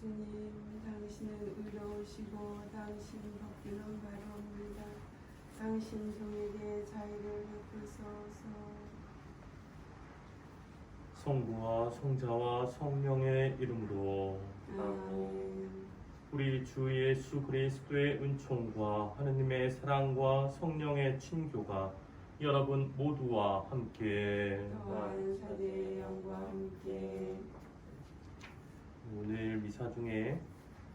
주님, 당신은 의로우시고 당신 법규는 바로옵니다. 당신 종에게 자유를 베푸소서. 성부와 성자와 성령의 이름으로 아멘. 우리 주 예수 그리스도의 은총과 하느님의 사랑과 성령의 친교가 여러분 모두와 함께 영과 함께 오늘 미사 중에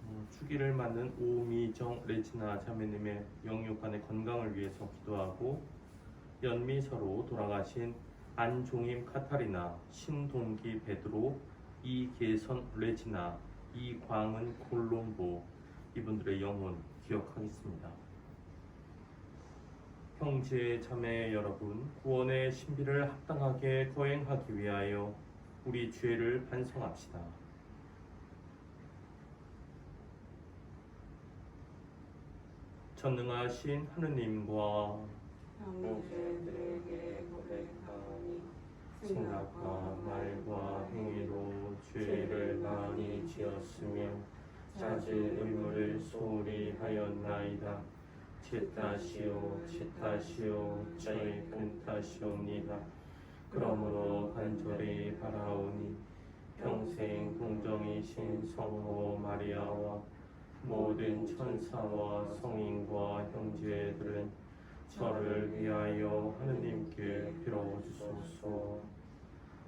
어, 주기를 맞는 오미정 레지나 자매님의 영육간의 건강을 위해서 기도하고 연미 서로 돌아가신 안종임 카타리나, 신동기 베드로, 이계선 레지나, 이광은 콜롬보 이분들의 영혼 기억하겠습니다. 형제 자매 여러분, 구원의 신비를 합당하게 거행하기 위하여 우리 죄를 반성합시다. 전능하신 하느님과 형제들에게 고백하오니 생각과 말과 행위로 죄를 많이 지었으며 잦은 의무를 소홀히 하였나이다. 제 탓이요 제 탓이요 저의 큰 탓이옵니다. 그러므로 간절히 바라오니 평생 공정이신 성모 마리아와 모든 천사와 성인과 형제들은 저를 위하여 하느님께 빌어주소서.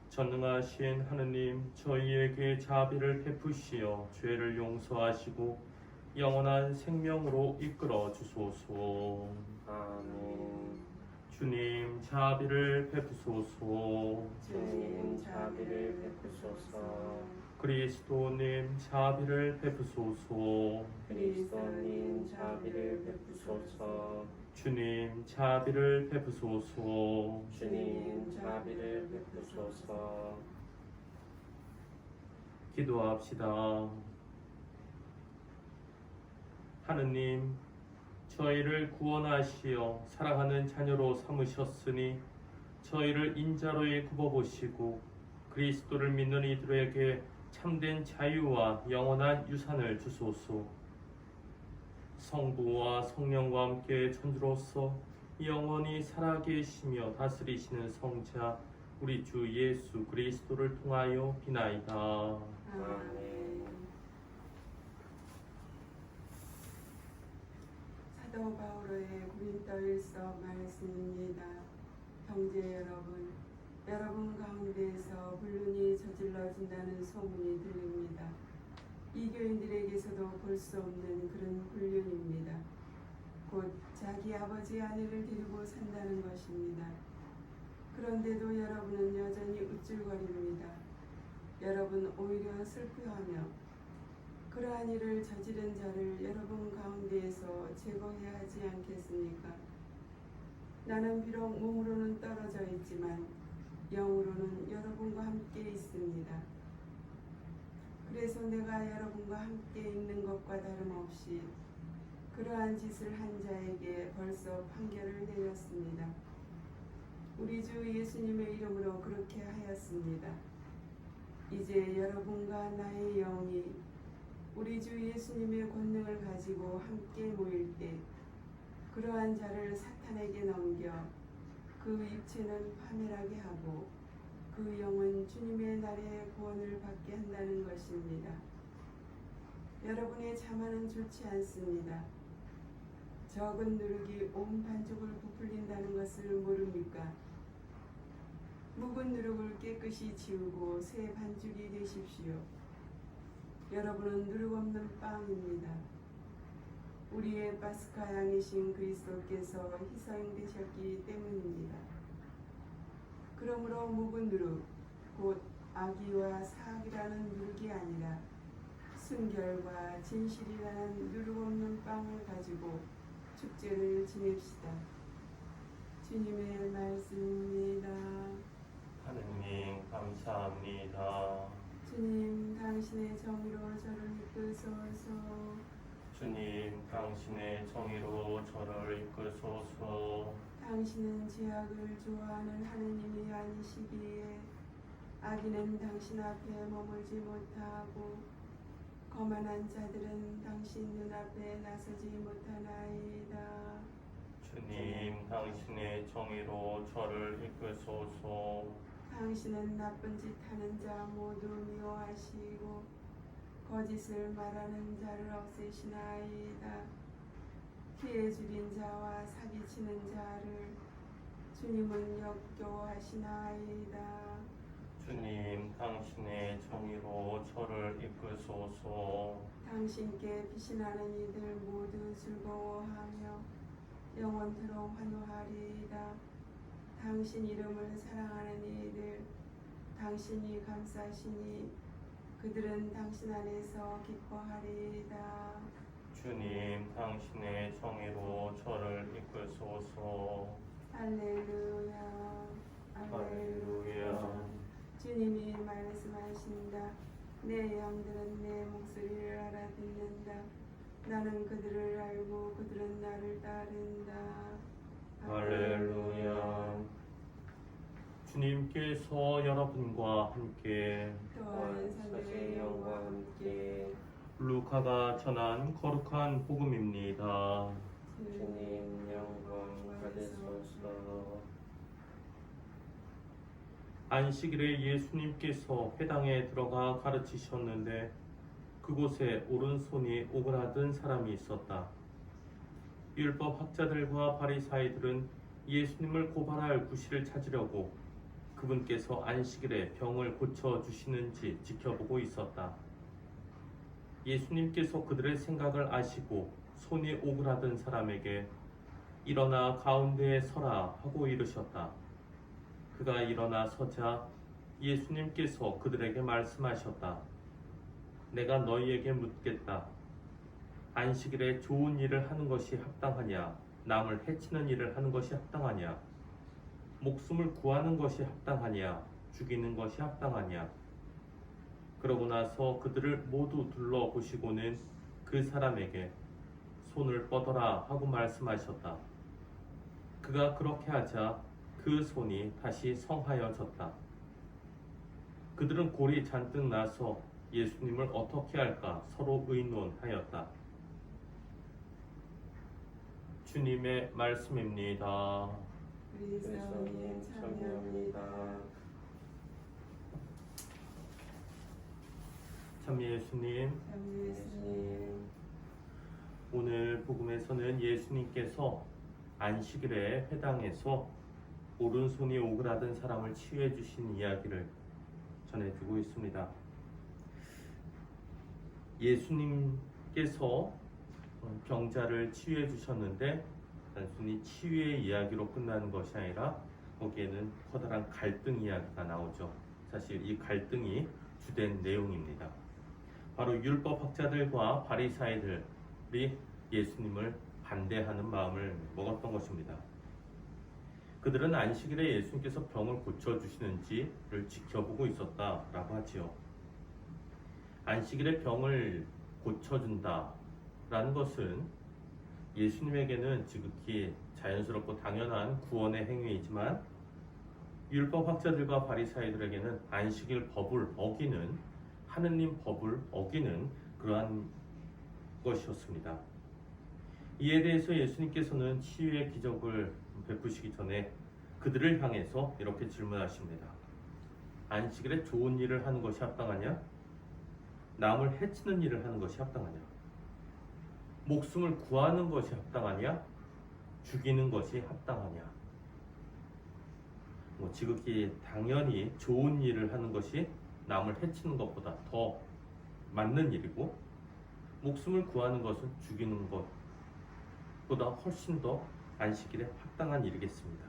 전능하신 하느님, 저희에게 자비를 베푸시어 죄를 용서하시고 영원한 생명으로 이끌어 주소서. 아멘. 주님, 자비를 베푸소서. 주님 자비를 베푸소서. 그리스도님, 자비를 베푸소서. 그리스도님 자비를 베푸소서. 주님, 자비를 베푸소서. 주님 자비를 베푸소서. 기도합시다. 하느님, 저희를 구원하시어 사랑하는 자녀로 삼으셨으니 저희를 인자로에 굽어보시고 그리스도를 믿는 이들에게 참된 자유와 영원한 유산을 주소서. 성부와 성령과 함께 천주로서 영원히 살아계시며 다스리시는 성자 우리 주 예수 그리스도를 통하여 비나이다. 아멘. 사도 바울의 고린도일서 말씀입니다. 형제 여러분, 여러분 가운데에서 불륜이 저질러진다는 소문이 들립니다. 이 교인들에게서도 볼 수 없는 그런 불륜입니다. 곧 자기 아버지 아내를 데리고 산다는 것입니다. 그런데도 여러분은 여전히 우쭐거립니다. 여러분 오히려 슬퍼하며 그러한 일을 저지른 자를 여러분 가운데에서 제거해야 하지 않겠습니까? 나는 비록 몸으로는 떨어져 있지만 영으로는 여러분과 함께 있습니다. 그래서 내가 여러분과 함께 있는 것과 다름없이 그러한 짓을 한 자에게 벌써 판결을 내렸습니다. 우리 주 예수님의 이름으로 그렇게 하였습니다. 이제 여러분과 나의 영이 우리 주 예수님의 권능을 가지고 함께 모일 때 그러한 자를 사탄에게 넘겨 그 입체는 파멸하게 하고 그 영은 주님의 날에 구원을 받게 한다는 것입니다. 여러분의 자만은 좋지 않습니다. 적은 누룩이 온 반죽을 부풀린다는 것을 모릅니까? 묵은 누룩을 깨끗이 지우고 새 반죽이 되십시오. 여러분은 누룩 없는 빵입니다. 우리의 파스카 양이신 그리스도께서 희생되셨기 때문입니다. 그러므로 묵은 누룩, 곧 악의와 사악이라는 누룩이 아니라 순결과 진실이라는 누룩 없는 빵을 가지고 축제를 지냅시다. 주님의 말씀입니다. 하느님 감사합니다. 주님, 당신의 정의로 저를 이끄소서. 주님 당신의 정의로 저를 이끌소서. 당신은 제약을 좋아하는 하느님이 아니시기에 악인은 당신 앞에 머물지 못하고 거만한 자들은 당신 눈앞에 나서지 못하나이다. 주님, 당신의 정의로 저를 이끄소서. 당신은 나쁜 짓 하는 자 모두 미워하시고 거짓을 말하는 자를 없애시나이다. 피해 줄인 자와 사기치는 자를 주님은 역겨워하시나이다. 주님, 당신의 정의로 저를 이끄소서. 당신께 피신하는 이들 모두 즐거워하며 영원토록 환호하리이다. 당신 이름을 사랑하는 이들, 당신이 감싸시니 그들은 당신 안에서 기뻐하리이다. 주님, 당신의 정의로 저를 이끄소서. 할렐루야, 할렐루야. 주님이 말씀하신다. 내 양들은 내 목소리를 알아듣는다. 나는 그들을 알고 그들은 나를 따른다. 할렐루야. 주님께서 여러분과 함께 또한 영과 함께 루카가 전한 거룩한 복음입니다. 주님 영광 받으소서. 안식일에 예수님께서 회당에 들어가 가르치셨는데 그곳에 오른손이 오그라든 사람이 있었다. 율법 학자들과 바리사이들은 예수님을 고발할 구실을 찾으려고 그분께서 안식일에 병을 고쳐 주시는지 지켜보고 있었다. 예수님께서 그들의 생각을 아시고 손이 오그라든 사람에게 일어나 가운데에 서라 하고 이르셨다. 그가 일어나 서자 예수님께서 그들에게 말씀하셨다. 내가 너희에게 묻겠다. 안식일에 좋은 일을 하는 것이 합당하냐? 남을 해치는 일을 하는 것이 합당하냐? 목숨을 구하는 것이 합당하냐? 죽이는 것이 합당하냐? 그러고 나서 그들을 모두 둘러보시고는 그 사람에게 손을 뻗어라 하고 말씀하셨다. 그가 그렇게 하자 그 손이 다시 성하여졌다. 그들은 골이 잔뜩 나서 예수님을 어떻게 할까 서로 의논하였다. 주님의 말씀입니다. 그리스도님 참여합니다. 참 예수님, 참 예수님 오늘 복음에서는 예수님께서 안식일에 회당에서 오른손이 오그라든 사람을 치유해 주신 이야기를 전해주고 있습니다. 예수님께서 병자를 치유해 주셨는데 단순히 치유의 이야기로 끝나는 것이 아니라 거기에는 커다란 갈등 이야기가 나오죠. 사실 이 갈등이 주된 내용입니다. 바로 율법 학자들과 바리사이들이 예수님을 반대하는 마음을 먹었던 것입니다. 그들은 안식일에 예수님께서 병을 고쳐 주시는지를 지켜보고 있었다라고 하지요. 안식일에 병을 고쳐준다라는 것은 예수님에게는 지극히 자연스럽고 당연한 구원의 행위이지만 율법 학자들과 바리사이들에게는 안식일 법을 어기는 하느님 법을 어기는 그러한 것이었습니다. 이에 대해서 예수님께서는 치유의 기적을 베푸시기 전에 그들을 향해서 이렇게 질문하십니다. 안식일에 좋은 일을 하는 것이 합당하냐? 남을 해치는 일을 하는 것이 합당하냐? 목숨을 구하는 것이 합당하냐? 죽이는 것이 합당하냐? 뭐 지극히 당연히 좋은 일을 하는 것이 남을 해치는 것보다 더 맞는 일이고 목숨을 구하는 것은 죽이는 것보다 훨씬 더 안식일에 합당한 일이겠습니다.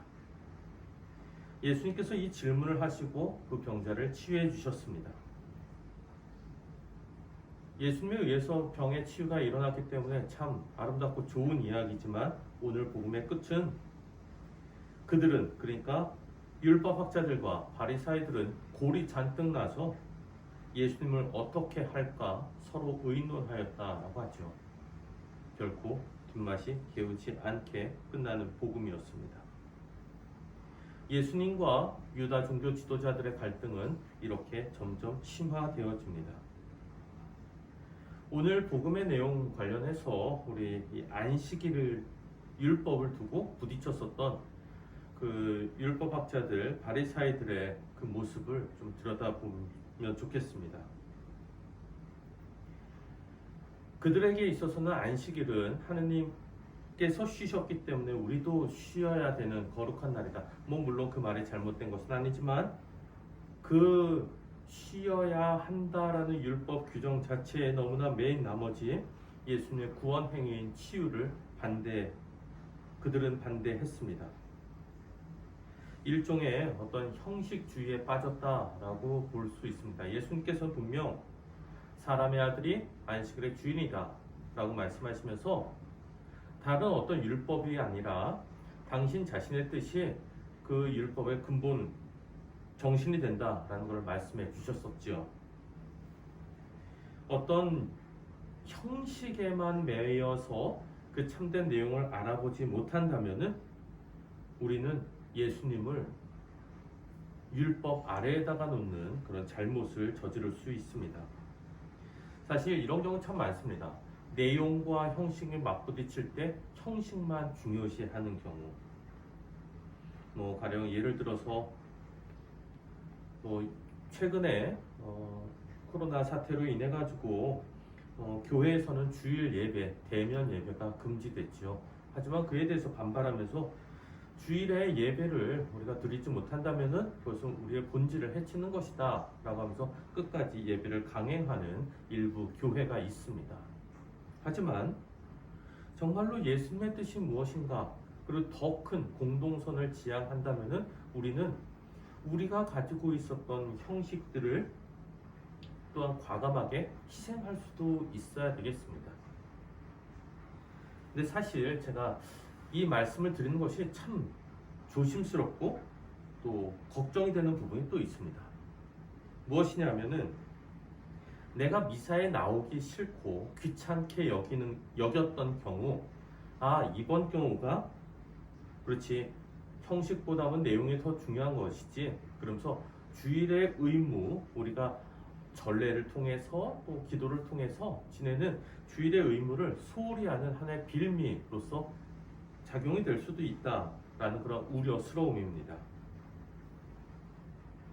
예수님께서 이 질문을 하시고 그 병자를 치유해 주셨습니다. 예수님에 의해서 병의 치유가 일어났기 때문에 참 아름답고 좋은 이야기지만 오늘 복음의 끝은 그들은 그러니까 율법 학자들과 바리사이들은 골이 잔뜩 나서 예수님을 어떻게 할까 서로 의논하였다라고 하죠. 결코 뒷맛이 개우지 않게 끝나는 복음이었습니다. 예수님과 유다 종교 지도자들의 갈등은 이렇게 점점 심화되어집니다. 오늘 복음의 내용 관련해서 우리 이 안식일을 율법을 두고 부딪혔었던 그 율법학자들 바리사이들의 그 모습을 좀 들여다보면 좋겠습니다. 그들에게 있어서는 안식일은 하느님께서 쉬셨기 때문에 우리도 쉬어야 되는 거룩한 날이다. 뭐 물론 그 말이 잘못된 것은 아니지만 그 쉬어야 한다라는 율법 규정 자체에 너무나 매인 나머지 예수님의 구원 행위인 치유를 반대 그들은 반대했습니다. 일종의 어떤 형식주의에 빠졌다라고 볼 수 있습니다. 예수님께서 분명 사람의 아들이 안식일의 주인이다라고 말씀하시면서 다른 어떤 율법이 아니라 당신 자신의 뜻이 그 율법의 근본 정신이 된다라는 걸 말씀해 주셨었지요. 어떤 형식에만 매여서 그 참된 내용을 알아보지 못한다면은 우리는 예수님을 율법 아래에다가 놓는 그런 잘못을 저지를 수 있습니다. 사실 이런 경우 참 많습니다. 내용과 형식이 맞부딪힐 때 형식만 중요시하는 경우. 뭐 가령 예를 들어서 뭐 최근에 어, 코로나 사태로 인해 가지고 어, 교회에서는 주일 예배, 대면 예배가 금지됐지요. 하지만 그에 대해서 반발하면서 주일에 예배를 우리가 드리지 못한다면은 그것은 우리의 본질을 해치는 것이다 라고 하면서 끝까지 예배를 강행하는 일부 교회가 있습니다. 하지만 정말로 예수님의 뜻이 무엇인가 그리고 더 큰 공동선을 지향한다면은 우리는 우리가 가지고 있었던 형식들을 또한 과감하게 희생할 수도 있어야 되겠습니다. 근데 사실 제가 이 말씀을 드리는 것이 참 조심스럽고 또 걱정이 되는 부분이 또 있습니다. 무엇이냐면은 내가 미사에 나오기 싫고 귀찮게 여기는 여겼던 경우 아 이번 경우가 그렇지 형식보다는 내용이 더 중요한 것이지 그러면서 주일의 의무 우리가 전례를 통해서 또 기도를 통해서 지내는 주일의 의무를 소홀히 하는 하나의 빌미로서 작용이 될 수도 있다라는 그런 우려스러움입니다.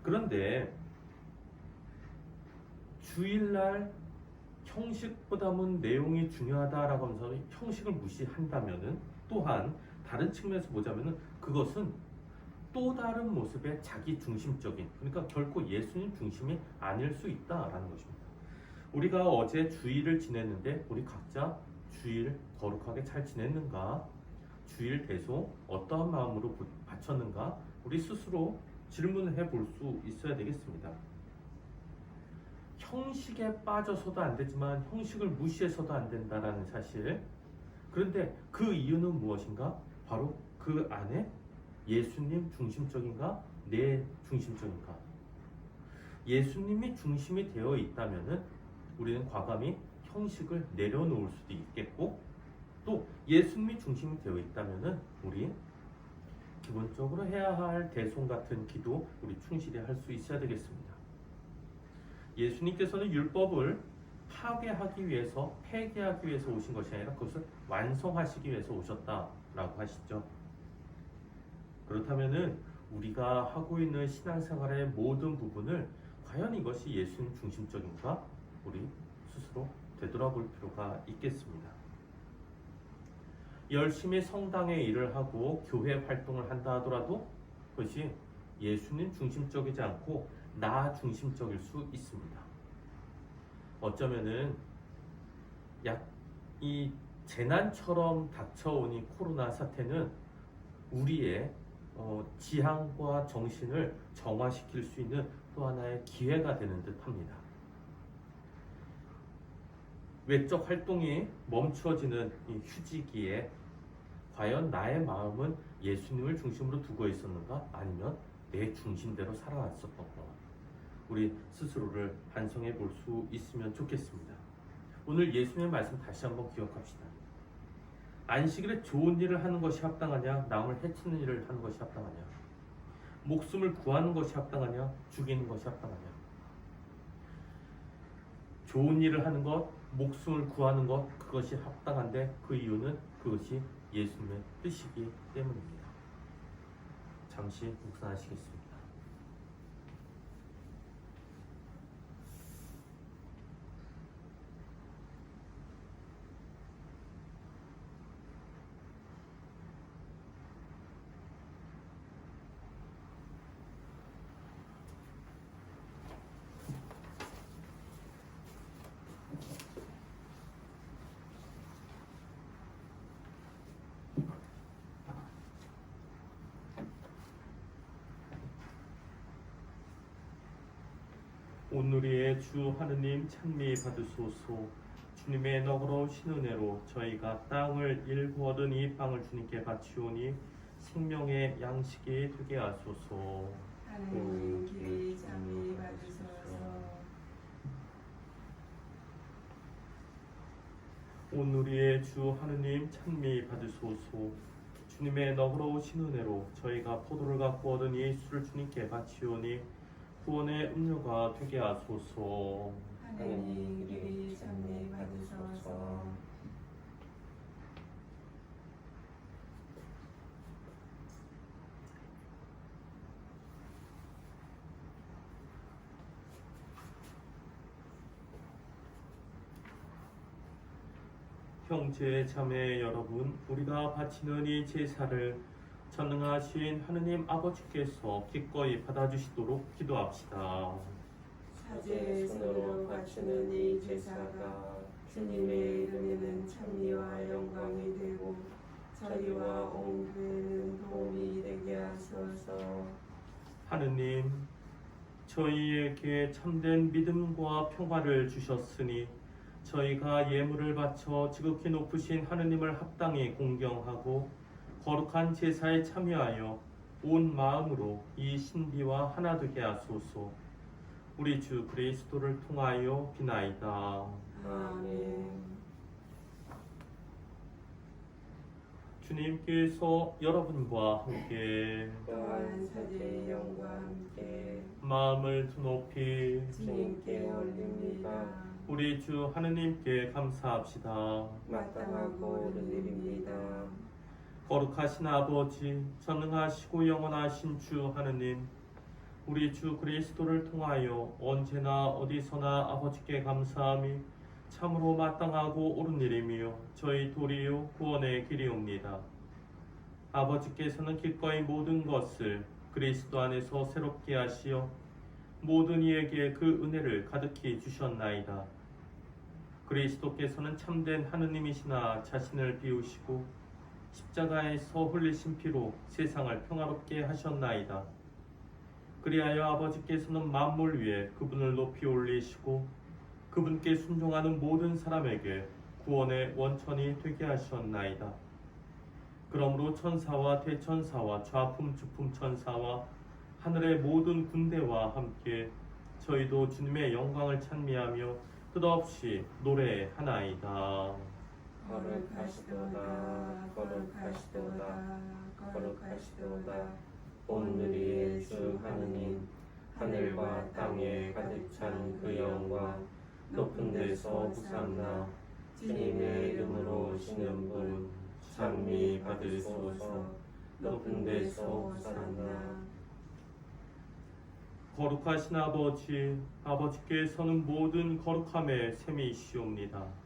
그런데 주일날 형식보다는 내용이 중요하다라고 하면서 형식을 무시한다면은 또한 다른 측면에서 보자면은 그것은 또 다른 모습의 자기 중심적인 그러니까 결코 예수님 중심이 아닐 수 있다라는 것입니다. 우리가 어제 주일을 지냈는데 우리 각자 주일 거룩하게 잘 지냈는가? 주일 대소 어떠한 마음으로 바쳤는가? 우리 스스로 질문을 해볼 수 있어야 되겠습니다. 형식에 빠져서도 안 되지만 형식을 무시해서도 안 된다라는 사실. 그런데 그 이유는 무엇인가? 바로 그 안에 예수님 중심적인가? 내 중심적인가? 예수님이 중심이 되어 있다면은 우리는 과감히 형식을 내려놓을 수도 있겠고 또 예수님이 중심이 되어 있다면은 우리 기본적으로 해야 할 대송 같은 기도 우리 충실히 할 수 있어야 되겠습니다. 예수님께서는 율법을 파괴하기 위해서 폐기하기 위해서 오신 것이 아니라 그것을 완성하시기 위해서 오셨다라고 하시죠. 그렇다면은 우리가 하고 있는 신앙생활의 모든 부분을 과연 이것이 예수님 중심적인가 우리 스스로 되돌아볼 필요가 있겠습니다. 열심히 성당에 일을 하고 교회 활동을 한다 하더라도 그것이 예수님 중심적이지 않고 나 중심적일 수 있습니다. 어쩌면은 약 이 재난처럼 닥쳐오니 코로나 사태는 우리의 어, 지향과 정신을 정화시킬 수 있는 또 하나의 기회가 되는 듯 합니다. 외적 활동이 멈추어지는 이 휴지기에 과연 나의 마음은 예수님을 중심으로 두고 있었는가 아니면 내 중심대로 살아왔었던가 우리 스스로를 반성해 볼 수 있으면 좋겠습니다. 오늘 예수님의 말씀 다시 한번 기억합시다. 안식일에 좋은 일을 하는 것이 합당하냐 남을 해치는 일을 하는 것이 합당하냐 목숨을 구하는 것이 합당하냐 죽이는 것이 합당하냐 좋은 일을 하는 것, 목숨을 구하는 것 그것이 합당한데 그 이유는 그것이 예수님의 뜻이기 때문입니다. 잠시 묵상하시겠습니다. 오늘의 주 하느님 찬미 받으소서. 주님의 너그러우신 은혜로 저희가 땅을 일구 얻은 이 빵을 주님께 바치오니 생명의 양식이 되게 하소서. 하나님 귀히 잠이 받으소서. 오늘의 주 하느님 찬미 받으소서. 주님의 너그러우신 은혜로 저희가 포도를 갖고 얻은 이 술을 주님께 바치오니 구원의 음료가 되게 하소서. 하나님 귀히 잠이 받으소서. 형제 자매 여러분 우리가 바치는 이 제사를 전능하신 하느님 아버지께서 기꺼이 받아주시도록 기도합시다. 사제의 손으로 바치는 이 제사가 주님의 이름에는 찬미와 영광이 되고 저희와 온 교회는 도움이 되게 하소서 하느님 저희에게 참된 믿음과 평화를 주셨으니 저희가 예물을 바쳐 지극히 높으신 하느님을 합당히 공경하고 거룩한 제사에 참여하여 온 마음으로 이 신비와 하나 되게 하소서. 우리 주 그리스도를 통하여 비나이다. 아멘 주님께서 여러분과 함께 또한 사제의 영과 함께 마음을 높이 주님께 올립니다 우리 주 하느님께 감사합시다. 마땅하고 옳은 일입니다 거룩하신 아버지, 전능하시고 영원하신 주 하느님, 우리 주 그리스도를 통하여 언제나 어디서나 아버지께 감사함이 참으로 마땅하고 옳은 일이며 저희 도리요 구원의 길이옵니다. 아버지께서는 기꺼이 모든 것을 그리스도 안에서 새롭게 하시어 모든 이에게 그 은혜를 가득히 주셨나이다. 그리스도께서는 참된 하느님이시나 자신을 비우시고 십자가에서 흘리신 피로 세상을 평화롭게 하셨나이다. 그리하여 아버지께서는 만물 위에 그분을 높이 올리시고 그분께 순종하는 모든 사람에게 구원의 원천이 되게 하셨나이다. 그러므로 천사와 대천사와 좌품 주품 천사와 하늘의 모든 군대와 함께 저희도 주님의 영광을 찬미하며 끝없이 노래하나이다. 거룩하시도다 거룩하시도다 거룩하시도다. 오늘의 주 하느님 하늘과 땅에 가득 찬 그 영광 높은 데서 부산나 주님의 이름으로 오시는 분 찬미 받으소서. 높은 데서 부산나. 거룩하신 아버지, 아버지께 서는 모든 거룩함의 셈이시옵니다.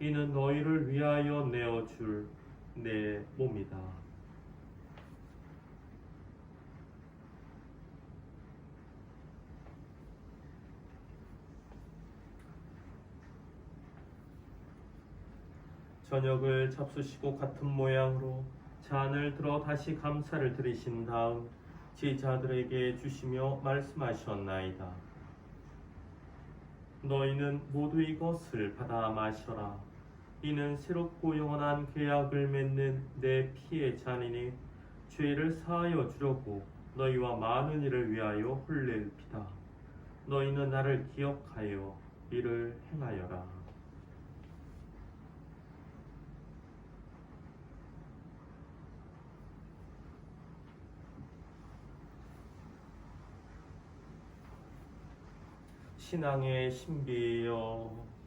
이는 너희를 위하여 내어 줄 내 몸이다. 저녁을 잡수시고 같은 모양으로 잔을 들어 다시 감사를 드리신 다음 제자들에게 주시며 말씀하셨나이다. 너희는 모두 이것을 받아 마셔라. 이는 새롭고 영원한 계약을 맺는 내 피의 잔이니 죄를 사하여 주려고 너희와 많은 이를 위하여 흘릴 피다. 너희는 나를 기억하여 이를 행하여라. 신앙의 신비여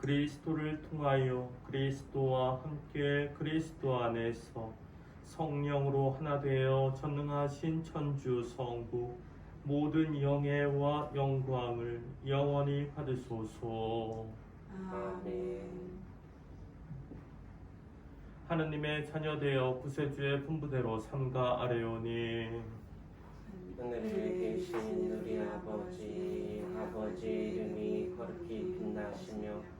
그리스도를 통하여 그리스도와 함께 그리스도 안에서 성령으로 하나 되어 전능하신 천주 성부 모든 영예와 영광을 영원히 받으소서. 아멘. 하느님의 자녀 되어 구세주의 분부대로 삼가 아뢰오니 하늘에 계신 우리 아버지, 아버지 이름이 거룩히 빛나시며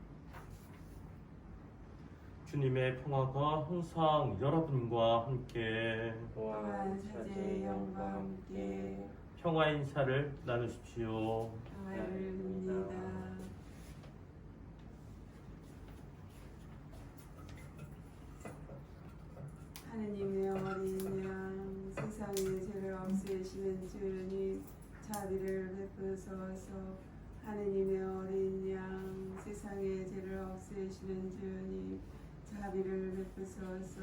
주님의 평화가 항상 여러분과 함께 또한 사제의 영과 함께 평화 인사를 나누십시오. 빕니다. 하느님의 어린 양 세상의 죄를 없애시는 주님 자비를 베푸소서 하느님의 어린 양 세상의 죄를 없애시는 주님 자비를 베푸소서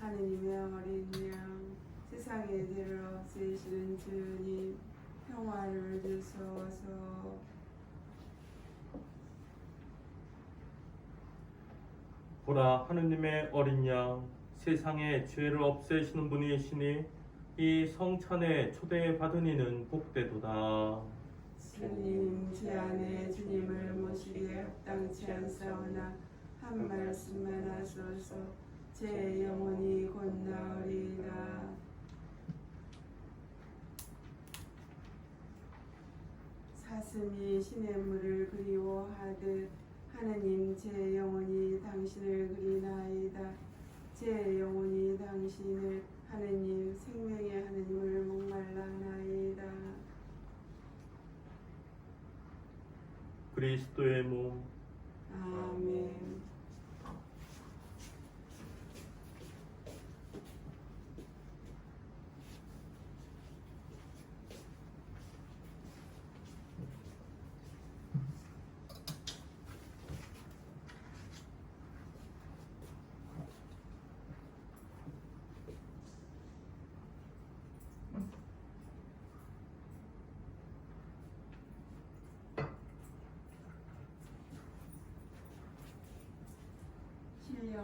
하느님의 어린 양 세상의 죄를 없애시는 주님 평화를 주소서 보라 하느님의 어린 양 세상의 죄를 없애시는 분이시니 이 성찬에 초대받은 이는 복되도다. 주님 제 안에 주님을 모시기에 합당치 않사오나 한 말씀만 하소서. 제 영혼이 곧 나으리라. 사슴이 시냇물을 그리워하듯 하느님 제 영혼이 당신을 그리나이다. 제 영혼이 당신을 하느님 생명의 하느님을 목말라나이다. 그리스도의 몸 아멘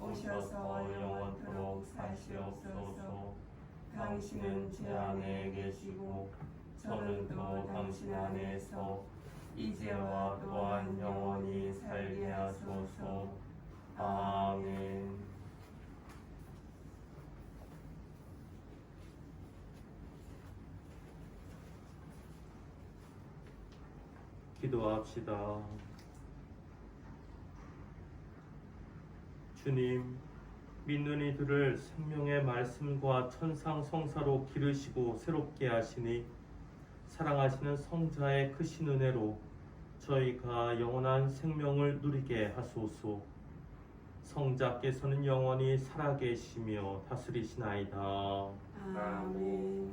오셔서 영원토록 사시옵소서. 당신은 제 안에 계시고 저는 또 당신 안에서 이제와 또한 영원히 살게 하소서. 아멘. 기도합시다. 주님, 믿는 이들을 생명의 말씀과 천상 성사로 기르시고 새롭게 하시니 사랑하시는 성자의 크신 은혜로 저희가 영원한 생명을 누리게 하소서. 성자께서는 영원히 살아계시며 다스리시나이다. 아멘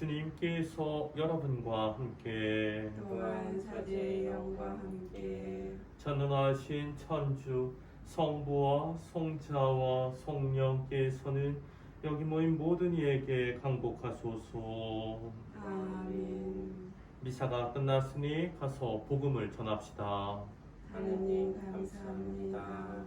주님께서 여러분과 함께 또한 사제의 영과 함께 전능하신 천주 성부와 성자와 성령께서는 여기 모인 모든 이에게 강복하소서. 아멘 미사가 끝났으니 가서 복음을 전합시다. 하느님 감사합니다